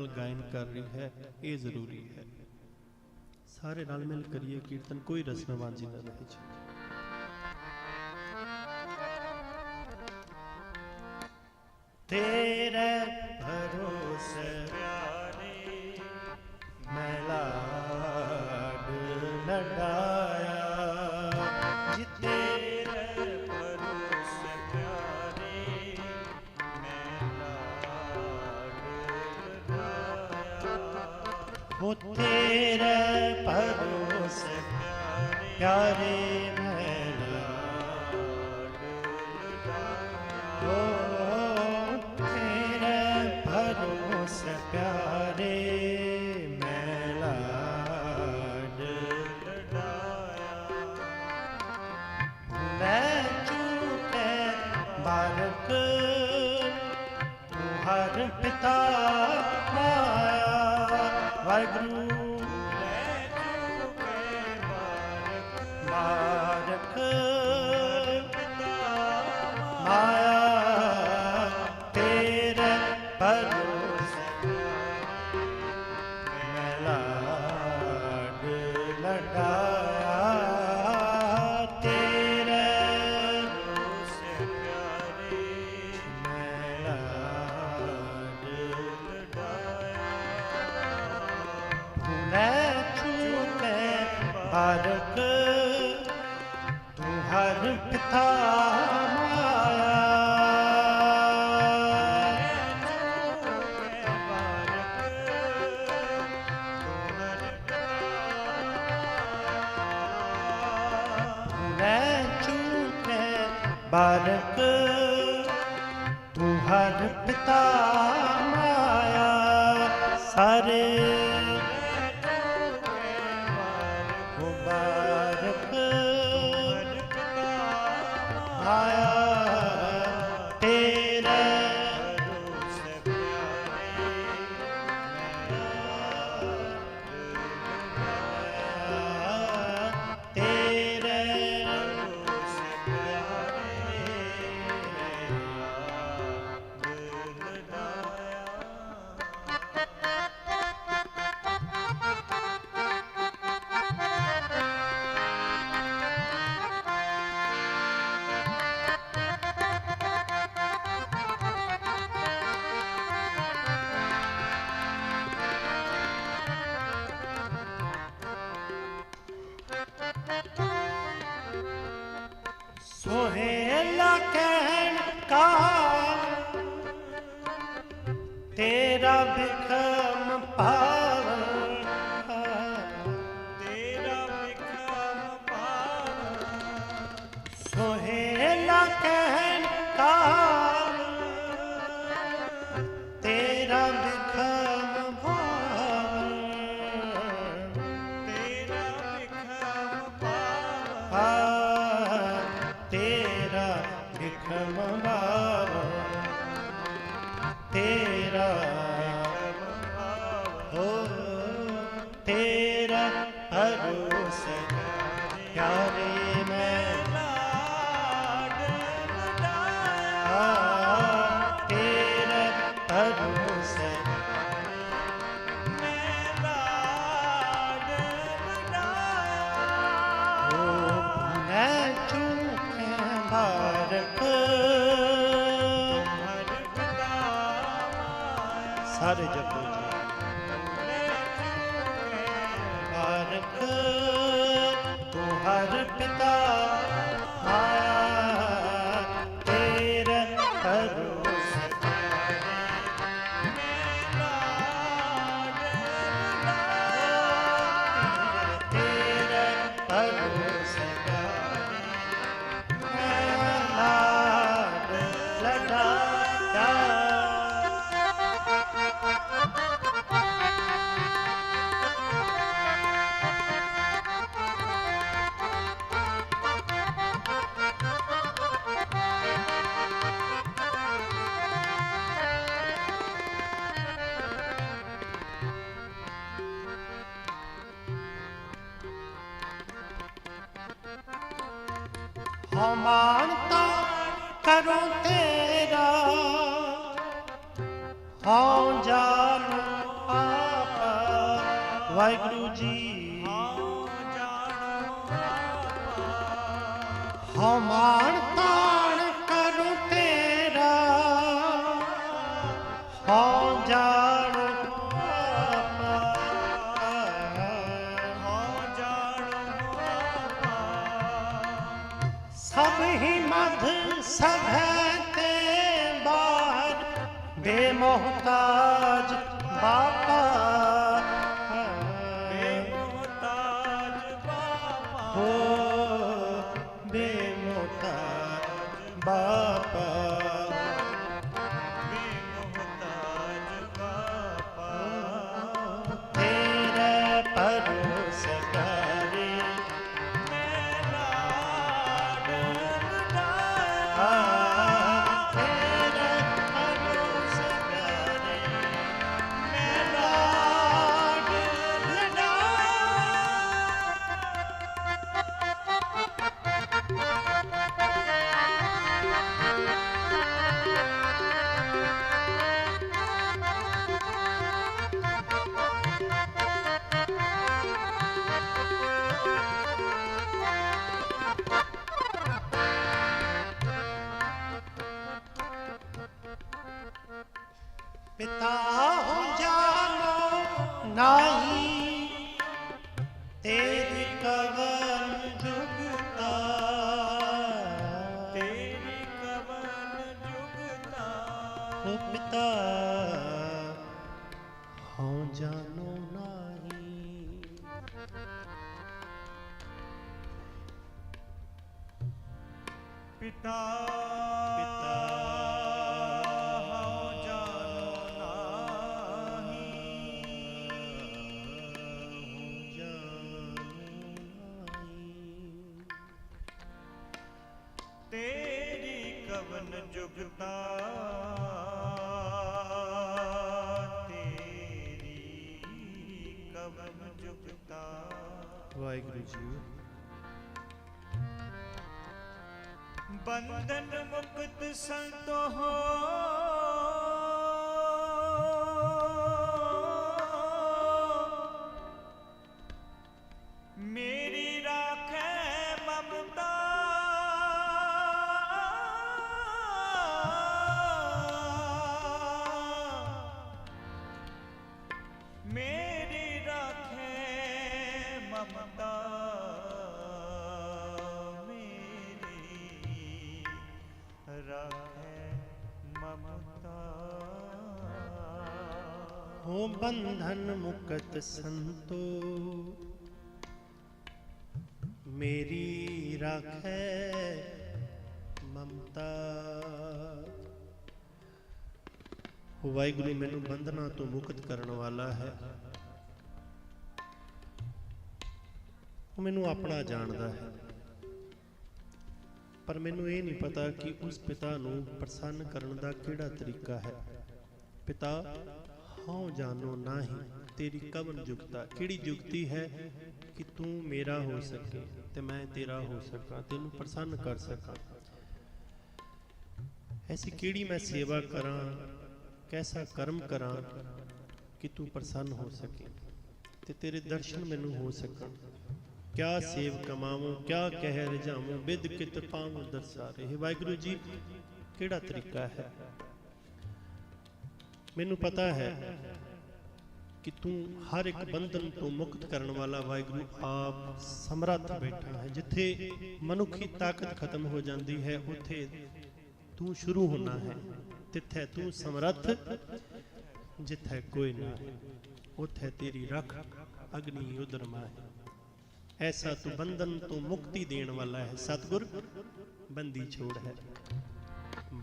ਨਾਲ ਗਾਇਨ ਕਰ ਰਹੀ ਹੈ, ਇਹ ਜ਼ਰੂਰੀ ਹੈ। ਸਾਰੇ ਨਾਲ ਮਿਲ ਕਰੀਏ ਕੀਰਤਨ, ਕੋਈ ਰਸਮਵਾਜੀ ਨਾ ਰਹੇ ਜੀ। ਤੇਰੇ ਭਰੋਸੇ ਪਿਆਰੇ, ਮੈਂ ਲਾਡ ਹੋ ਤੇਰੇ ਭਰੋਸੇ ਪਿਆਰੇ ਮੈਂ ਲਾਡ ਹੋ ਤੇਰੇ ਭਰੋਸੇ ਪਿਆਰੇ ਮੈਂ ਲਾਡ ਮੈਂ ਝੂਠੇ ਬਾਰਕ ਤੂੰ ਹਰ ਪਿਤਾ ਵਾਹਿਗੁਰੂ ਤੂੰ ਹਰ ਪਿਤਾ ਮਾਇਆ ਸਾਰੇ ਸੋਹੇਲਾ ਕਹਿਣ ਕਾ ਤੇਰਾ ਬਿਖਮ ਮਾਇਆ ਸਾਰੇ ਹਉ ਮਾਨਤਾ ਕਰੋ ਤੇਰਾ ਹੀ ਮਧ ਸਭੈ ਤੇ ਬਾਰ ਬੇਮੋਹਤਾਜ ਹੋ ਪਿਤਾ ਹੋ ਜਾਨੋ ਨਾਹੀ। ਪਿਤਾ ਹਉ ਤੇਰੀ ਕਵਨ ਜੁਗਤਾ ਵਾਹਿਗੁਰੂ ਬੰਧਨ ਮੁਕਤ ਸੰਤੋ ਹੋ। ਬੰਧਨ ਮੁਕਤ ਸੰਤੋ, ਮੇਰੀ ਰਾਖੈ ਮਮਤਾ। ਵਾਹਿਗੁਰੂ ਮੈਨੂੰ ਬੰਧਨਾਂ ਤੋਂ ਮੁਕਤ ਕਰਨ ਵਾਲਾ ਹੈ। ਉਹ ਮੈਨੂੰ ਆਪਣਾ ਜਾਣਦਾ ਹੈ। ਪਰ ਮੈਨੂੰ ਇਹ ਨਹੀਂ ਪਤਾ ਕਿ ਉਸ ਪਿਤਾ ਨੂੰ ਪ੍ਰਸੰਨ ਕਰਨ ਦਾ ਕਿਹੜਾ ਤਰੀਕਾ ਹੈ। ਪਿਤਾ ਹਉ ਜਾਣੋ ਨਾਹੀ, ਤੇਰੀ ਕਵਨ ਜੁਗਤਾ। ਕਿਹੜੀ ਜੁਗਤੀ ਹੈ ਕਿ ਤੂੰ ਮੇਰਾ ਹੋ ਸਕੇ ਤੇ ਮੈਂ ਤੇਰਾ ਹੋ ਸਕਾਂ, ਤੈਨੂੰ ਪ੍ਰਸੰਨ ਕਰ ਸਕਾਂ। ਐਸੀ ਕਿਹੜੀ ਮੈਂ ਸੇਵਾ ਕਰਾਂ, ਕੈਸਾ ਕਰਮ ਕਰਾਂ ਕਿ ਤੂੰ ਪ੍ਰਸੰਨ ਹੋ ਸਕੇ ਤੇ ਤੇਰੇ ਦਰਸ਼ਨ ਮੈਨੂੰ ਹੋ ਸਕਣ। ਕਿਆ ਸੇਵ ਕਮਾਵਾਂ, ਕਿਆ ਕਹਿ ਰਜਾਵਾਂ ਵਿਦ ਕਿਤ ਪਾਵਾਂ ਦਰਸਾਰੇ हे ਵਾਹਿਗੁਰੂ ਜੀ, ਕਿਹੜਾ ਤਰੀਕਾ ਹੈ? ਮੈਨੂੰ ਪਤਾ ਹੈ ਕਿ ਤੂੰ ਹਰ ਇੱਕ ਬੰਧਨ ਤੋਂ ਮੁਕਤ ਕਰਨ ਵਾਲਾ ਵਾਹਿਗੁਰੂ ਆਪ ਸਮਰੱਥ ਬੈਠਾ ਹੈ ਜਿੱਥੇ ਮਨੁੱਖੀ ਤਾਕਤ ਖਤਮ ਹੋ ਜਾਂਦੀ ਹੈ ਉੱਥੇ ਤੂੰ ਸ਼ੁਰੂ ਹੋਣਾ ਹੈ ਤਿੱਥੇ ਤੂੰ ਸਮਰੱਥ ਜਿੱਥੇ ਕੋਈ ਨਾ ਹੈ ਉੱਥੇ ਤੇਰੀ ਰੱਖ ਅਗਨੀ ਉਦਰਮਾ ਹੈ ਐਸਾ ਤੂੰ ਬੰਧਨ ਤੋਂ ਮੁਕਤੀ ਦੇਣ ਵਾਲਾ ਹੈ ਸਤਿਗੁਰ ਬੰਦੀ ਛੋੜ ਹੈ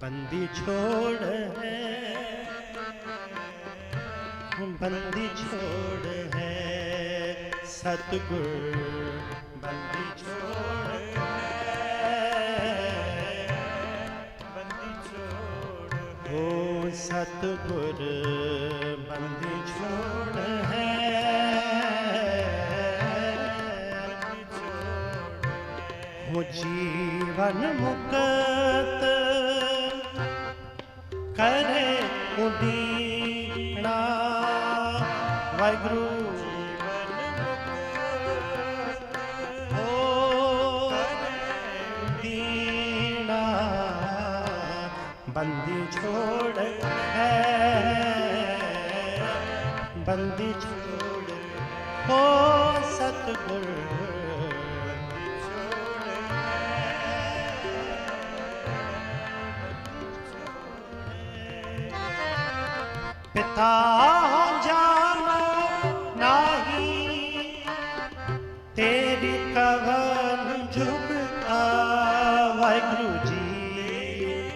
ਬੰਦੀ ਛੋੜ ਹੈ। ਬੰਦੀ ਛੋੜ ਹੈ। ਸਤਿਗੁਰ ਬੰਦੀ ਛੋੜ ਹੈ। ਬੰਦੀ ਛੋੜ ਓ ਸਤਿਗੁਰ ਬੰਦੀ ਛੋੜ ਹੈ। ਹੋ ਜੀਵਨ ਮੁਕਤ ਕਰੇ ਉਦੀਣਾ ਵਾਹਿਗੁਰੂ। ਬੰਦੀ ਛੋੜ ਹੈ। ਬੰਦੀ ਛੋੜ। ਹੋ ਸਤਗੁਰ ਪਿਤਾ ਜਾਨੋ ਨਾਹੀ। ਤੇਰੀ ਕਵਨ ਝੁਕਾ ਵਾਹਿਗੁਰੂ ਜੀ।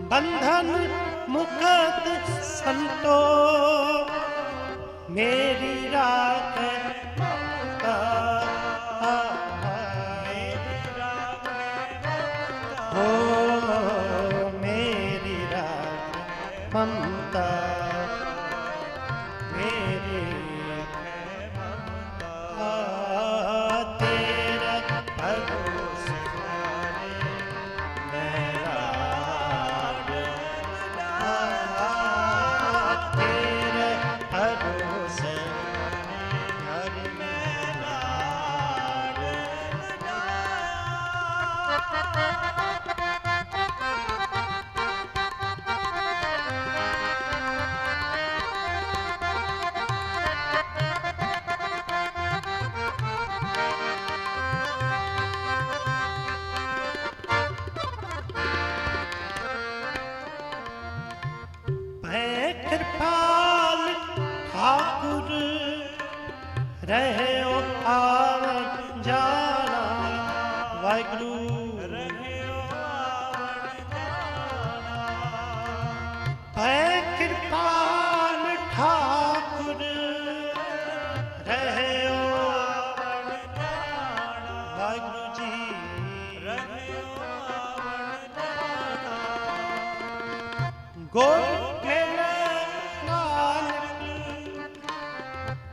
ਬੰਧਨ ਮੁਕਤ ਸੰਤੋ ਮੇਰੀ ਰਾਤ ਮਮਤਾ ਮੇਰੀ ਆ ਤੇਰਾ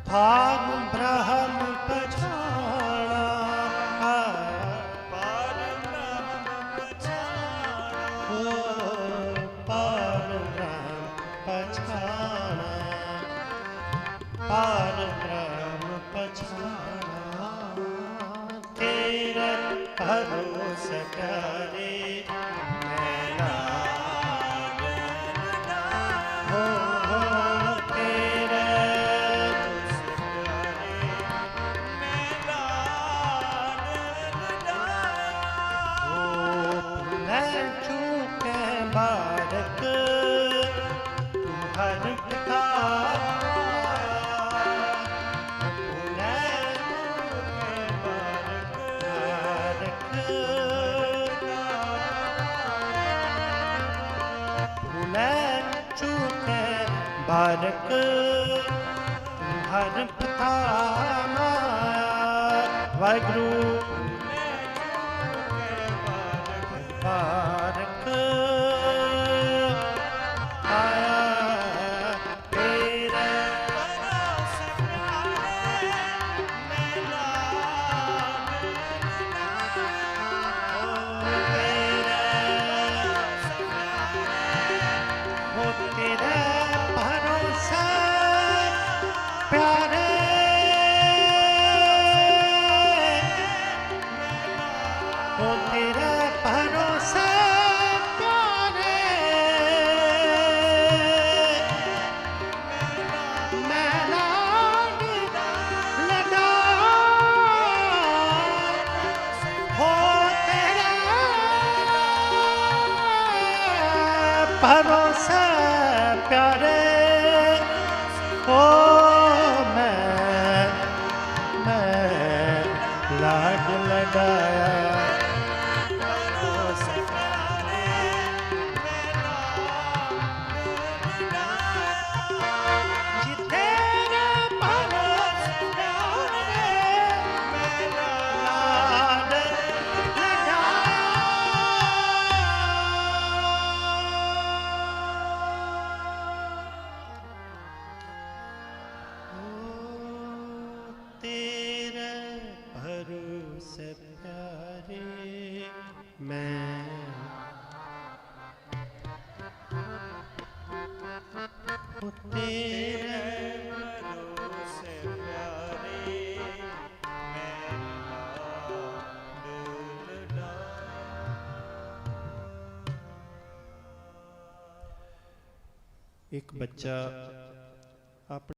ਭਾਗ ਬ੍ਰਹਮ ਪਛਾਣਾ ਪਾਰ ਬ੍ਰਹਮ ਪਛਾਣਾ ਹੋ ਪਾਰ ਬ੍ਰਹਮ ਪਛਾਣਾ ਪਾਰ ਬ੍ਰਹਮ ਪਛਾਣਾ ਤੇਰਾ ਭਰੋਸੇ ਕਰੇ ਬਾਰਕ ਤੂੰ ਹਰ ਪਿਤਾ ਵਾਹਿਗੁਰੂ ਹੋ ਤੇਰੇ ਭਰੋਸੇ ਪਿਆਰੇ ਲਗਾ ਹੋ ਤੇਰੇ ਭਰੋਸੇ ਪਿਆਰੇ ਓ ਮੈਂ ਮੈਂ ਲਾਡ ਲਗਾਇਆ বাচ্চা